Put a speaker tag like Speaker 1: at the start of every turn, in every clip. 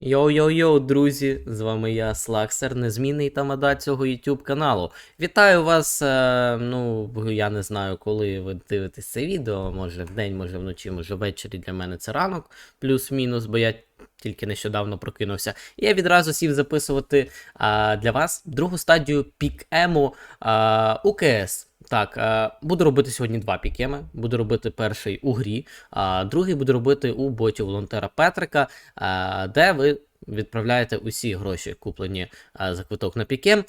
Speaker 1: Йоу-йоу-йоу, друзі! З вами я, Слаксер, незмінний тамада цього YouTube каналу. Вітаю вас. е, ну, я не знаю, коли ви дивитесь це відео. Може вдень, може вночі, може ввечері. Для мене це ранок, плюс-мінус, бо я тільки нещодавно прокинувся. Я відразу сів записувати а, для вас другу стадію пікему а, УКС. Так, е, буду робити сьогодні два пікеми. Буду робити перший у грі, а другий буду робити у боті волонтера Петрика, е, де ви відправляєте усі гроші, куплені е, за квиток на пікем,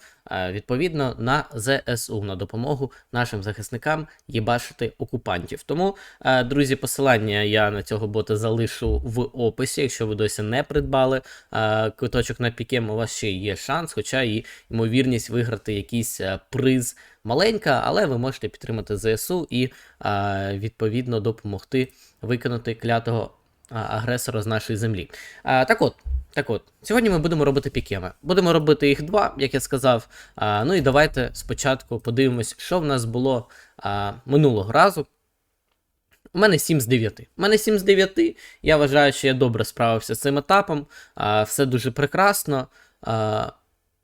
Speaker 1: відповідно на ЗСУ на допомогу нашим захисникам їбашити окупантів. Тому, друзі, посилання я на цього бота залишу в описі. Якщо ви досі не придбали квиточок на пікем, у вас ще є шанс, хоча і ймовірність виграти якийсь приз маленька, але ви можете підтримати ЗСУ і е, відповідно допомогти виконати клятого а, агресора з нашої землі. А, так от. Так от, сьогодні ми будемо робити пікеми. Будемо робити їх два, як я сказав. А, ну і давайте спочатку подивимось, що в нас було а, минулого разу. У мене 7 з 9. У мене 7 з 9. Я вважаю, що я добре справився з цим етапом. А, все дуже прекрасно. А,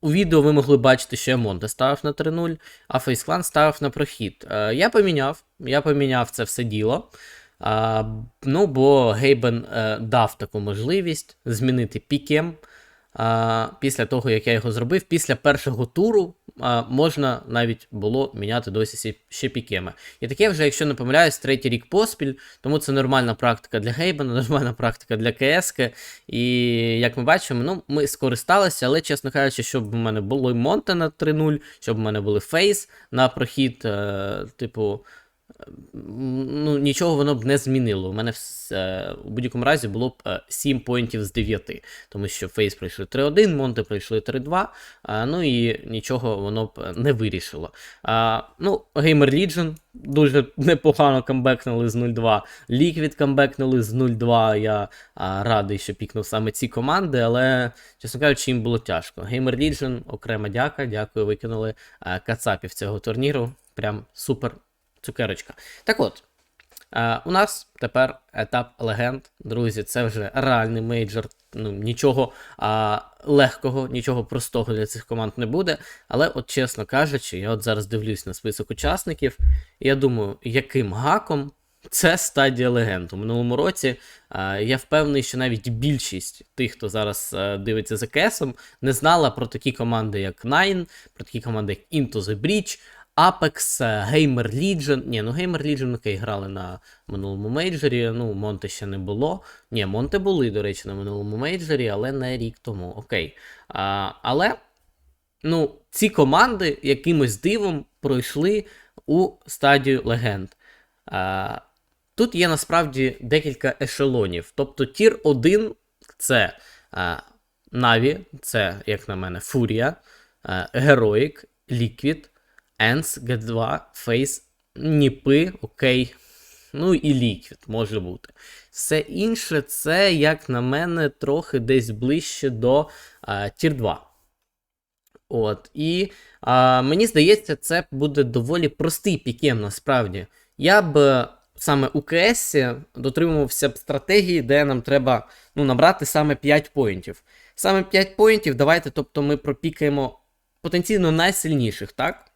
Speaker 1: у відео ви могли бачити, що я Монте ставив на 3-0, а Фейсклан ставив на прохід. Е, я поміняв, я поміняв це все діло. Ну, бо Гейбен е, дав таку можливість змінити пікем. А, після того, як я його зробив, після першого туру а, можна навіть було міняти досі сі- ще пікеми. І таке вже, якщо не помиляюсь, третій рік поспіль, тому це нормальна практика для Гейбена, нормальна практика для КСК. І як ми бачимо, ну, ми скористалися, але, чесно кажучи, щоб у мене було Монте на 3-0, щоб у мене були фейс на прохід, е, типу. Ну, нічого воно б не змінило. У мене все, у будь-якому разі було б е, 7 поінтів з 9, тому що Фейс пройшли 3-1, Монте пройшли 3-2, а, ну і нічого воно б е, не вирішило. А, ну, Gamer Legion дуже непогано камбекнули з 0-2. Liquid камбекнули з 0-2. Я а, радий, що пікнув саме ці команди, але, чесно кажучи, їм було тяжко. Gamer Legion, окрема дяка, дякую, викинули а, кацапів цього турніру. Прям супер цукерочка. Так от, е, у нас тепер етап легенд. Друзі, це вже реальний мейджор. Ну, нічого а, легкого, нічого простого для цих команд не буде. Але, от чесно кажучи, я от зараз дивлюсь на список учасників, і я думаю, яким гаком це стадія легенд. У минулому році а, я впевнений, що навіть більшість тих, хто зараз а, дивиться за КСом, не знала про такі команди, як Nine, про такі команди, як Into the Breach. Apex, е, Gamer Legion. Ні, ну Gamer Legion, окей, грали на минулому мейджорі. Ну, Монте ще не було. Ні, Монте були, до речі, на минулому мейджорі, але не рік тому. Окей. А, але, ну, ці команди якимось дивом пройшли у стадію легенд. А, тут є насправді декілька ешелонів. Тобто, тір 1 це Наві, це, як на мене, Фурія, Героїк, Ліквід. Енс, Г2, Face, Ніпи, окей. Ну і Liquid може бути. Все інше, це, як на мене, трохи десь ближче до а, Тір 2. От. І а, мені здається, це буде доволі простий пікем насправді. Я б е, саме у КС дотримувався б стратегії, де нам треба ну, набрати саме 5 поінтів. Саме 5 поінтів, давайте, тобто, ми пропікаємо потенційно найсильніших, так?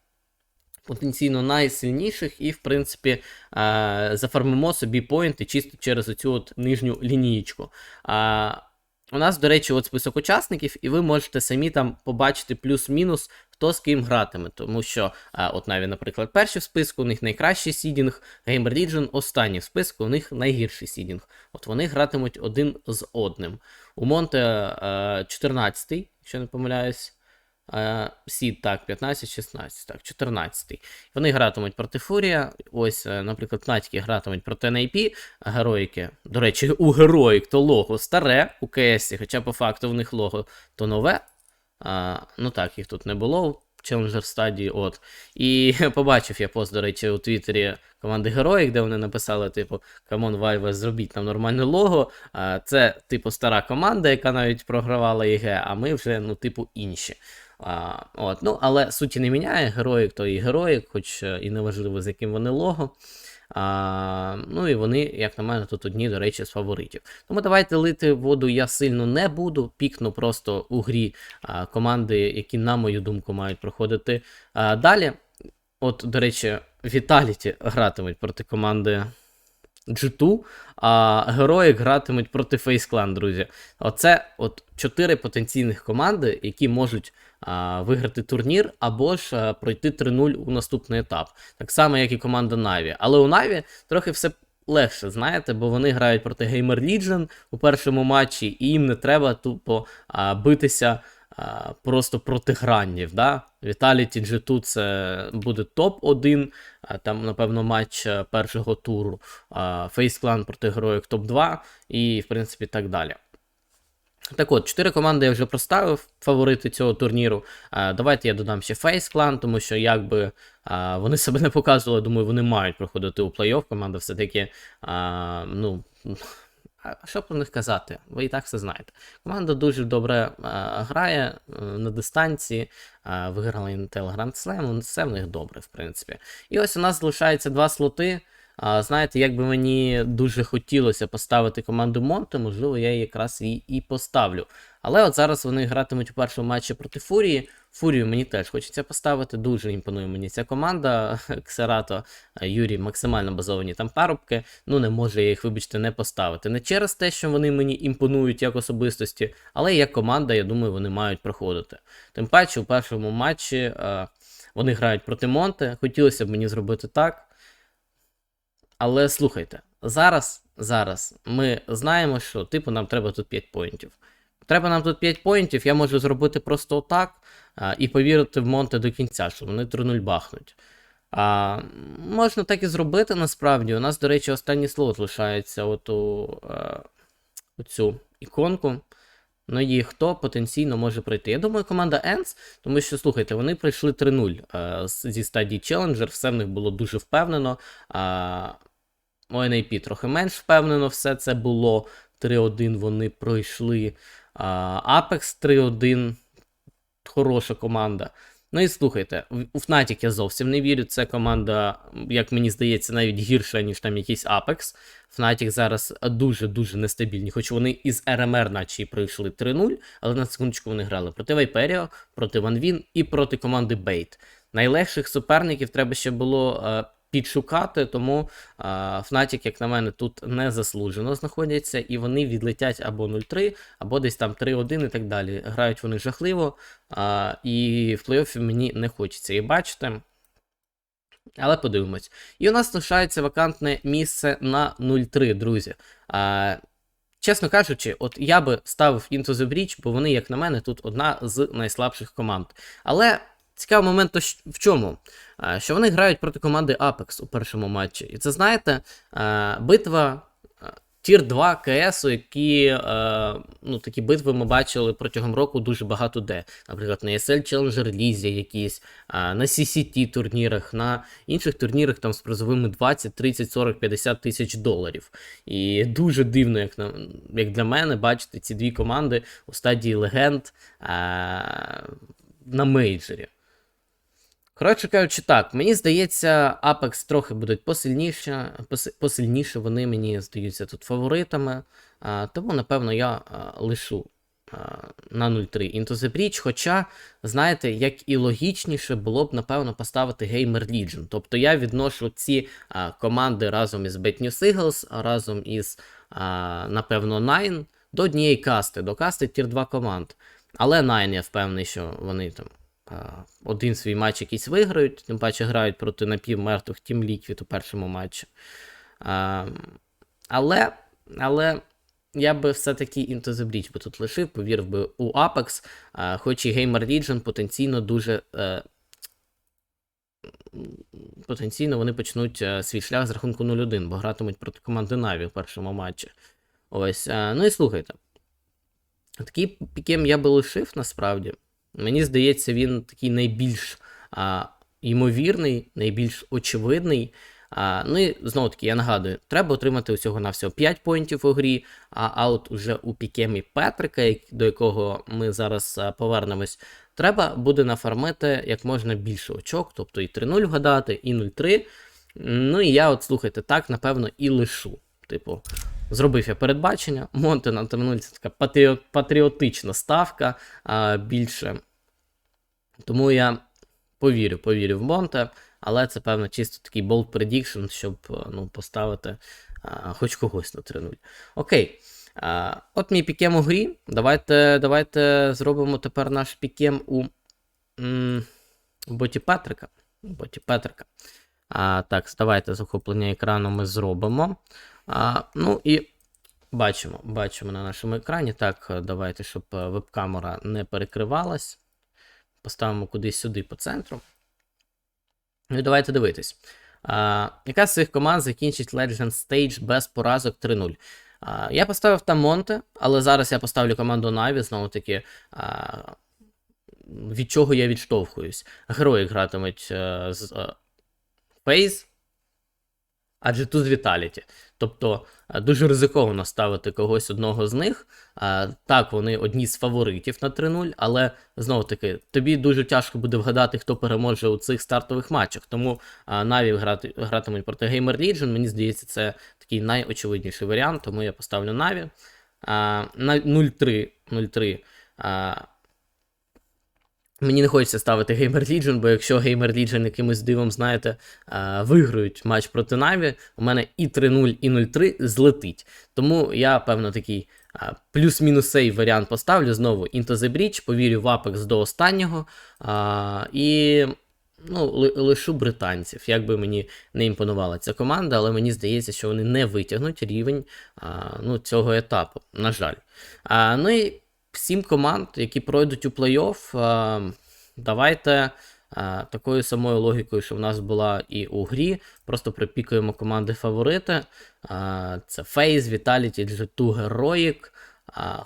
Speaker 1: Потенційно найсильніших, і, в принципі, е, зафармимо собі поінти чисто через оцю от нижню лінієчку. У нас, до речі, от список учасників, і ви можете самі там побачити плюс-мінус, хто з ким гратиме. Тому що, а, от навіть, наприклад, перші в списку, у них найкращий сідінг, Gamer Legion останні в списку, у них найгірший сідінг. От вони гратимуть один з одним. У Монте е, 14, якщо не помиляюсь. Е, Сід, так, 15, 16, так, 14. Вони гратимуть проти Фурія. Ось, е, наприклад, Натіки гратимуть проти NIP, героїки. До речі, у героїк то лого старе у КСі, хоча по факту в них лого то нове. А, ну так, їх тут не було в Challenger стадії. От. І побачив я пост, до речі, у Твіттері команди Героїк, де вони написали, типу, Камон Valve, зробіть нам нормальне лого. Це, типу, стара команда, яка навіть програвала ЄГЕ, а ми вже, ну, типу, інші. От, ну, Але суті не міняє, героїк то і героїк, хоч е, і неважливо, з яким вони лого. А, ну і вони, як на мене, тут одні, до речі, з фаворитів. Тому давайте лити воду я сильно не буду. Пікну просто у грі а, команди, які, на мою думку, мають проходити а, далі. От, до речі, Віталіті гратимуть проти команди G2, а герої гратимуть проти Clan, друзі. Оце от чотири потенційних команди, які можуть а, виграти турнір або ж а, пройти 3-0 у наступний етап. Так само, як і команда Na'Vi. Але у Na'Vi трохи все легше, знаєте, бо вони грають проти Gamer Legion у першому матчі, і їм не треба тупо а, битися просто проти граннів. Да? Vitality G2 це буде топ-1, там, напевно, матч першого туру. Clan проти героїв топ-2 і, в принципі, так далі. Так от, чотири команди я вже проставив фаворити цього турніру. Давайте я додам ще Face Clan, тому що якби вони себе не показували, думаю, вони мають проходити у плей-офф. Команда все-таки, ну. Що про них казати? Ви і так все знаєте. Команда дуже добре а, грає а, на дистанції, а, виграла Intel Grand Slam, все в них добре, в принципі. І ось у нас залишається два слоти. А, знаєте, як би мені дуже хотілося поставити команду Монте, можливо, я її якраз і, і поставлю. Але от зараз вони гратимуть у першому матчі проти Фурії. Фурію мені теж хочеться поставити. Дуже імпонує мені ця команда. Ксерато, Юрій максимально базовані там парубки. Ну не може я їх, вибачте, не поставити. Не через те, що вони мені імпонують як особистості, але як команда, я думаю, вони мають проходити. Тим паче, у першому матчі е, вони грають проти Монте. Хотілося б мені зробити так. Але слухайте, зараз, зараз ми знаємо, що типу нам треба тут 5 поінтів. Треба нам тут 5 поінтів, я можу зробити просто отак а, і повірити в Монте до кінця, що вони 3-0 бахнуть. А, Можна так і зробити насправді. У нас, до речі, останній слот лишається от у, а, у цю іконку. Ну і хто потенційно може пройти? Я думаю, команда Ends, тому що, слухайте, вони пройшли 3-0 зі стадії Challenger, все в них було дуже впевнено. А, у NAP трохи менш впевнено, все це було 3-1 вони пройшли. А, Apex 3-1. Хороша команда. Ну і слухайте, у Fnatic я зовсім не вірю. Це команда, як мені здається, навіть гірша, ніж там якийсь Apex. Fnatic зараз дуже-дуже нестабільні, хоч вони із РМР, наче і пройшли 3-0, але на секундочку вони грали проти Viperio, проти OneWin і проти команди Bait. Найлегших суперників треба ще було е, підшукати, тому Fnatic, як на мене, тут незаслужено знаходяться, і вони відлетять або 0-3, або десь там 3-1 і так далі. Грають вони жахливо, і в плей-оффі мені не хочеться їх бачити. Але подивимось. І у нас лишається вакантне місце на 0-3, друзі. А, чесно кажучи, от я би ставив Into the Breach, бо вони, як на мене, тут одна з найслабших команд. Але цікавий момент то в чому? Що вони грають проти команди Apex у першому матчі. І це, знаєте, битва. Тір 2 КС, які е, ну, такі битви ми бачили протягом року дуже багато де. Наприклад, на ESL Challenger Лізі якісь, на CCT турнірах, на інших турнірах там з призовими 20, 30, 40, 50 тисяч доларів. І дуже дивно, як, як для мене, бачити ці дві команди у стадії легенд на мейджорі. Коротше кажучи, так, мені здається, Apex трохи будуть посильніше, посильніше вони мені здаються тут фаворитами. А, тому, напевно, я а, лишу а, на 0-3 Into the Breach, хоча, знаєте, як і логічніше було б, напевно, поставити Gamer Legion. Тобто я відношу ці а, команди разом із Bad News Eagles, разом із, а, напевно, Nine до однієї касти, до касти Tier 2 команд. Але Nine, я впевнений, що вони там один свій матч якийсь виграють, тим паче грають проти напівмертвих Team Liquid у першому матчі. Але, але я би все-таки Into the Breach би тут лишив, повірив би у Apex, хоч і Gamer Legion потенційно дуже. Е, потенційно вони почнуть е, свій шлях з рахунку 0-1, бо гратимуть проти команди Na'Vi в першому матчі. Ось, е, ну і слухайте. Такий пікем я би лишив насправді. Мені здається, він такий найбільш а, ймовірний, найбільш очевидний. А, ну і знову таки, я нагадую, треба отримати усього на всього 5 поінтів у грі. А, а от уже у пікемі Петрика, до якого ми зараз повернемось, треба буде нафармити як можна більше очок, тобто і 3-0 вгадати, і 0-3. Ну і я, от слухайте, так, напевно, і лишу. Типу, зробив я передбачення. Монте на 3-0 це така патріо- патріотична ставка а, більше. Тому я повірю, повірю в Монте, але це, певно, чисто такий bold prediction, щоб е, ну, поставити а, хоч когось на 3-0. Окей. А, от мій пікем у грі. Давайте, давайте зробимо тепер наш пікем у м, боті Петрика. Боті Петрика. А, так, давайте захоплення екрану ми зробимо. А, ну і бачимо, бачимо на нашому екрані. Так, давайте, щоб е, веб-камера не перекривалась. Поставимо кудись сюди по центру. Ну і давайте дивитись. А, яка з цих команд закінчить Legend Stage без поразок 3-0? Я поставив там Монте, але зараз я поставлю команду Наві, знову таки. Від чого я відштовхуюсь? Герої гратимуть е, з Фейз, адже тут Віталіті. Тобто е, дуже ризиковано ставити когось одного з них. Е, Так, вони одні з фаворитів на 3-0, але знову таки, тобі дуже тяжко буде вгадати, хто переможе у цих стартових матчах. Тому е, Наві грати, гратимуть проти Gamer Legion. Мені здається, це такий найочевидніший варіант, тому я поставлю Наві. Е, На 0-3. 0-3. Мені не хочеться ставити Gamer Legion, бо якщо Gamer Legion якимось дивом, знаєте, виграють матч проти Наві, у мене і 3-0, і 0-3 злетить. Тому я, певно, такий плюс-мінус сей варіант поставлю знову Into the Breach, повірю в Apex до останнього. І ну, лишу британців. Як би мені не імпонувала ця команда, але мені здається, що вони не витягнуть рівень ну, цього етапу, на жаль. Ну і сім команд, які пройдуть у плей-офф, давайте такою самою логікою, що в нас була і у грі. Просто припікуємо команди фаворити. Це Фейз, Vitality, G2, Heroic.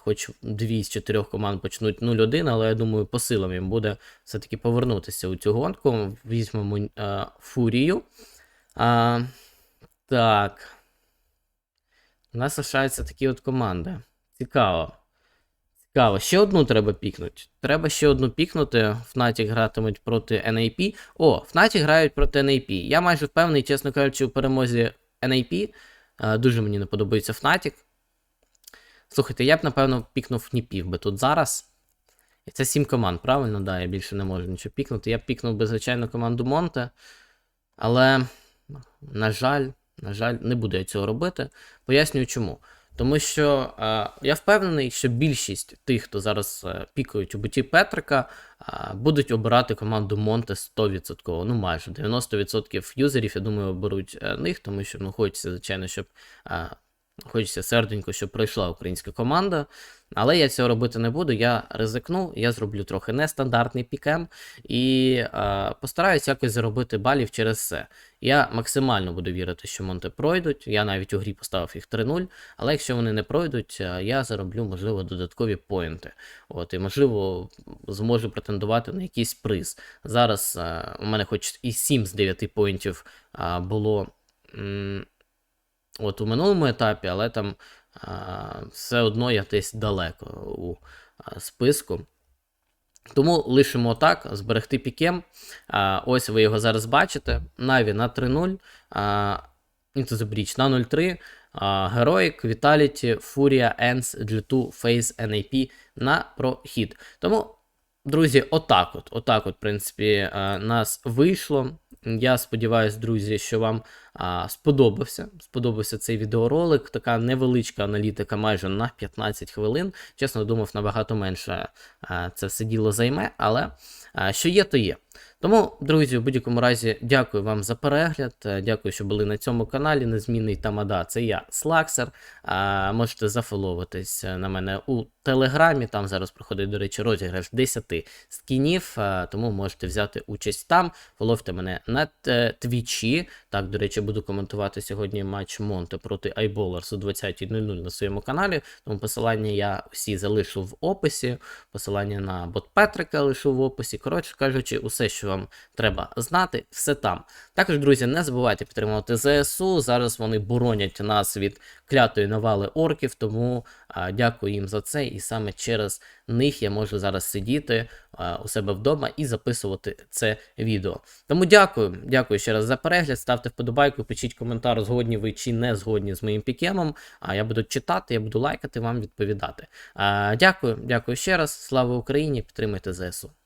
Speaker 1: Хоч дві з чотирьох команд почнуть 0-1, але я думаю, по силам їм буде все-таки повернутися у цю гонку. Візьмемо а, Фурію. А, так. У нас лишаються такі от команди. Цікаво. Цікаво, ще одну треба пікнути. Треба ще одну пікнути. Fnatic гратимуть проти NAP. О, Fnatic грають проти NAP. Я майже впевнений, чесно кажучи, у перемозі NAP. Е, Дуже мені не подобається Fnatic. Слухайте, я б, напевно, пікнув Ніпів би тут зараз. І це сім команд, правильно? Да, я більше не можу нічого пікнути. Я б пікнув би, звичайно, команду Монте. Але, на жаль, на жаль, не буду я цього робити. Пояснюю чому. Тому що е, я впевнений, що більшість тих, хто зараз е, пікають у буті Петрика, е, будуть обирати команду Монте 100%. Ну, майже 90% юзерів, я думаю, оберуть е, них, тому що ну, хочеться, звичайно, щоб. Е, Хочеться серденько, щоб пройшла українська команда. Але я цього робити не буду. Я ризикну, я зроблю трохи нестандартний пікем і е, постараюсь якось заробити балів через це. Я максимально буду вірити, що Монте пройдуть. Я навіть у грі поставив їх 3-0. Але якщо вони не пройдуть, е, я зароблю, можливо, додаткові поінти. От, і можливо, зможу претендувати на якийсь приз. Зараз е, у мене хоч і 7 з 9 поінтів е, було. м, От у минулому етапі, але там все одно я десь далеко у списку. Тому лишимо так, зберегти пікем. Ось ви його зараз бачите. Наві на 3-0, а, Into на 0-3, а, Heroic, Vitality, Furia, Ends, G2, NAP на прохід. Тому, друзі, отак от, отак от, в принципі, нас вийшло. Я сподіваюся, друзі, що вам а, сподобався. Сподобався цей відеоролик. Така невеличка аналітика, майже на 15 хвилин. Чесно думав, набагато менше а, це все діло займе, але а, що є, то є. Тому, друзі, в будь-якому разі, дякую вам за перегляд. е, Дякую, що були на цьому каналі. Незмінний Тамада. Це я, Слаксер. А, можете зафоловитись е, на мене у Телеграмі. Там зараз проходить, до речі, розіграш 10 скінів, тому можете взяти участь там. Фоловте мене на е, Твічі. Так, до речі, буду коментувати сьогодні матч Монте проти iBallers о 20.00 на своєму каналі. Тому посилання я всі залишу в описі. Посилання на бот Петрика лишу в описі. Коротше кажучи, усе, що вам треба знати, все там. Також, друзі, не забувайте підтримувати ЗСУ. Зараз вони боронять нас від клятої навали орків, тому а, дякую їм за це. І саме через них я можу зараз сидіти е, у себе вдома і записувати це відео. Тому дякую, дякую ще раз за перегляд. Ставте вподобайку, пишіть коментар, згодні ви чи не згодні з моїм пікемом. А я буду читати, я буду лайкати, вам відповідати. Е, Дякую, дякую ще раз. Слава Україні! Підтримуйте ЗСУ.